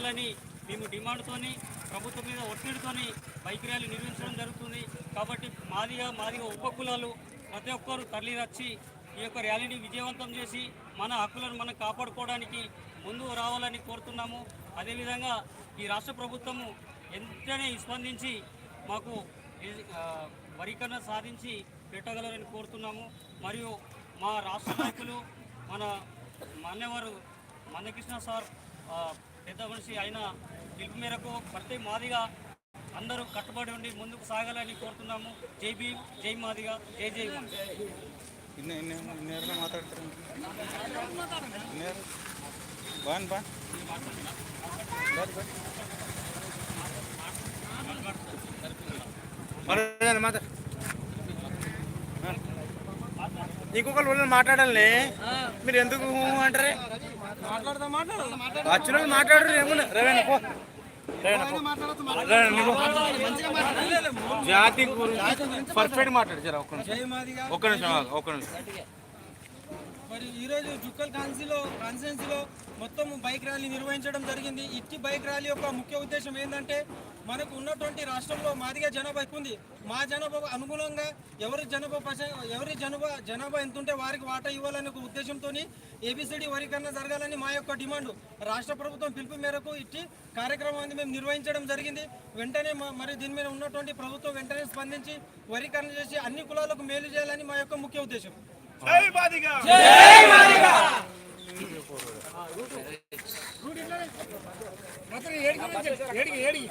చేయాలని మేము డిమాండ్తోని ప్రభుత్వం మీద ఒత్తిడితోని బైక్ ర్యాలీ నిర్వహించడం జరుగుతుంది. కాబట్టి మాదిగా మాదిగా ఉపకులాలు ప్రతి ఒక్కరు తరలి వచ్చి ఈ యొక్క ర్యాలీని విజయవంతం చేసి మన హక్కులను మనం కాపాడుకోవడానికి ముందుకు రావాలని కోరుతున్నాము. అదేవిధంగా ఈ రాష్ట్ర ప్రభుత్వము వెంటనే స్పందించి మాకు వరికరణ వరీకరణ సాధించి పెట్టగలరని కోరుతున్నాము. మరియు మా రాష్ట్ర నాయకులు మన మాన్యవారు మందకృష్ణ సార్ పెద్ద మనిషి అయిన పిలుపు మేరకు ప్రతి మాదిగా అందరూ కట్టుబడి ఉండి ముందుకు సాగాలని కోరుతున్నాము. జై భీమ్ జై మాదిగా జై జై మాదిగా. ఇన్ని ఇన్ని నేరుగా మాట్లాడతారు నేరు బాన్ ఇంకొకరు మాట్లాడాలి మీరు ఎందుకు అంటారే? వచ్చిన మాట్లాడరు ఏమున్నా పో. జాతి గురించి పర్ఫెక్ట్ మాట్లాడు జరా ఒక్క నిమిషం. ఒక్క నిమిషం ఒక్క నిమిషం. మరి ఈరోజు జుక్కల్ కాన్సీలో కాన్స్టిట్యున్సీలో మొత్తం బైక్ ర్యాలీ నిర్వహించడం జరిగింది. ఇట్టి బైక్ ర్యాలీ యొక్క ముఖ్య ఉద్దేశం ఏంటంటే మనకు ఉన్నటువంటి రాష్ట్రంలో మాదిగా జనాభా ఎక్కువ ఉంది. మా జనాభాకు అనుగుణంగా ఎవరి జనాభా ఎవరి జనాభా జనాభా ఎంత ఉంటే వారికి వాటా ఇవ్వాలనే ఒక ఉద్దేశంతో ఏబిసిడి వరీకరణ జరగాలని మా యొక్క డిమాండ్. రాష్ట్ర ప్రభుత్వం పిలుపు మేరకు ఇట్టి కార్యక్రమాన్ని మేము నిర్వహించడం జరిగింది. వెంటనే మరి దీని మీద ఉన్నటువంటి ప్రభుత్వం వెంటనే స్పందించి వరీకరణ చేసి అన్ని కులాలకు మేలు చేయాలని మా యొక్క ముఖ్య ఉద్దేశం. ఏడికి ఏడికి?